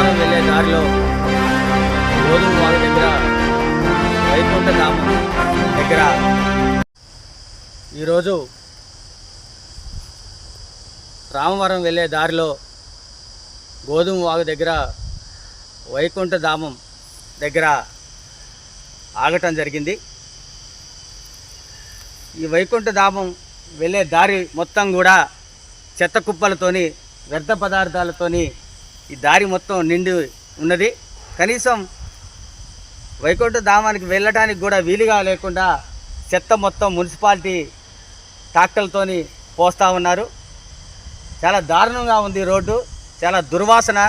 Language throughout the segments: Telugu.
రామవరం వెళ్ళే దారిలో గోధుమ వాగ దగ్గర వైకుంఠ ధామం దగ్గర ఈరోజు రామవరం వెళ్ళే దారిలో గోధుమ వాగు దగ్గర వైకుంఠ ధామం దగ్గర ఆగటం జరిగింది. ఈ వైకుంఠ ధామం వెళ్ళే దారి మొత్తం కూడా చెత్త కుప్పలతోని వ్యర్థ పదార్థాలతోని ఈ దారి మొత్తం నిండి ఉన్నది. కనీసం వైకుంఠ ధామానికి వెళ్ళడానికి కూడా వీలుగా లేకుండా చెత్త మొత్తం మున్సిపాలిటీ ట్రాక్టర్లతోని పోస్తూ ఉన్నారు. చాలా దారుణంగా ఉంది రోడ్డు. చాలా దుర్వాసన.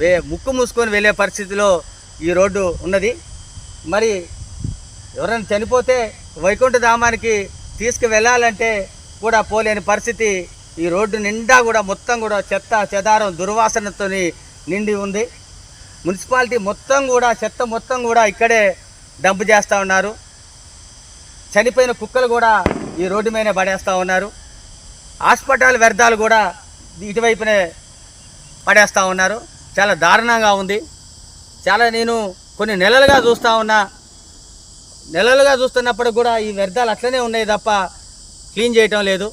వే ముక్కు మూసుకొని వెళ్ళే పరిస్థితిలో ఈ రోడ్డు ఉన్నది. మరి ఎవరైనా చనిపోతే వైకుంఠ ధామానికి తీసుకువెళ్ళాలంటే కూడా పోలేని పరిస్థితి ఈ రోడ్డు నిండా కూడా మొత్తం కూడా చెత్త చెదారం దుర్వాసనతో నిండి ఉంది. మున్సిపాలిటీ మొత్తం కూడా చెత్త మొత్తం కూడా ఇక్కడే డంప్ చేస్తూ ఉన్నారు. చనిపోయిన కుక్కలు కూడా ఈ రోడ్డు మీద పడేస్తూ ఉన్నారు. హాస్పిటల్ వ్యర్థాలు కూడా ఇటువైపునే పడేస్తూ ఉన్నారు. చాలా దారుణంగా ఉంది. చాలా నేను కొన్ని నెలలుగా చూస్తూ ఉన్నా. నెలలుగా చూస్తున్నప్పుడు కూడా ఈ వ్యర్థాలు అట్లనే ఉన్నాయి తప్ప క్లీన్ చేయటం లేదు.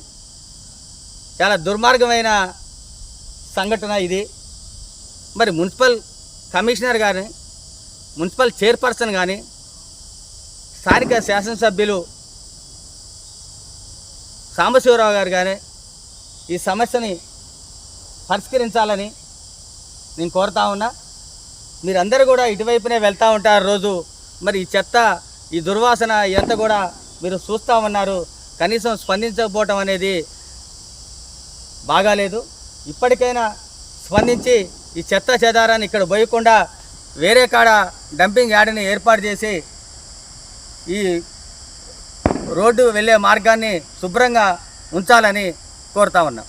చాలా దుర్మార్గమైన సంఘటన ఇది. మరి మున్సిపల్ కమిషనర్ కానీ మున్సిపల్ చైర్పర్సన్ కానీ స్థానిక శాసనసభ్యులు సాంబశివరావు గారు కానీ ఈ సమస్యని పరిష్కరించాలని నేను కోరుతా ఉన్నా. మీరందరూ కూడా ఇటువైపునే వెళ్తూ ఉంటారు రోజు. మరి ఈ చెత్త ఈ దుర్వాసన ఎంత కూడా మీరు చూస్తూ ఉన్నారు. కనీసం స్పందించకపోవటం అనేది బాగాలేదు. ఇప్పటికైనా స్పందించి ఈ చెత్త చెదారాన్ని ఇక్కడ పోయకుండా వేరే కాడ డంపింగ్ యార్డ్ని ఏర్పాటు చేసి ఈ రోడ్డు వెళ్ళే మార్గాన్ని శుభ్రంగా ఉంచాలని కోరుతా ఉన్నాం.